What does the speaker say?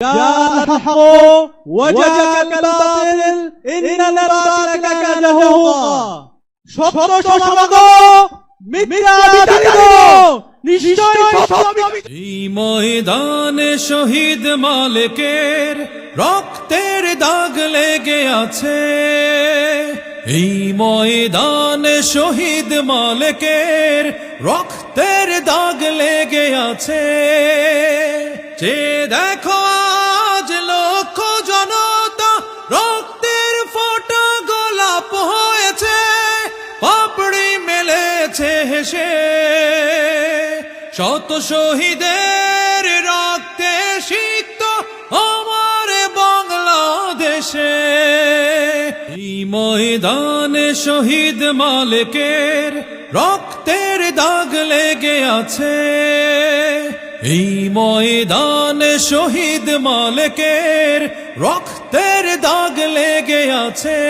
جاء الحق وجاء الباطل إن الباطل كان زهوقا সত্য সমাগ মিথ্যা বিতাড়িত নিশ্চয় সত্য বিতাড়িত। এই ময়দানে শহীদ মালিকের রক্তের দাগ লেগে আছে এই ময়দানে শহীদ মালিকের রক্তের দাগ লেগে আছে যে দেখো পাপড়ি মেলেছে হেসে। শত শহীদের রক্তে সিক্ত আমার বাংলাদেশে। এই ময়দানে শহীদ মালিকের রক্তের দাগ লেগে আছে। এই ময়দানে শহীদ মালিকের রক্তের দাগ লেগে আছে।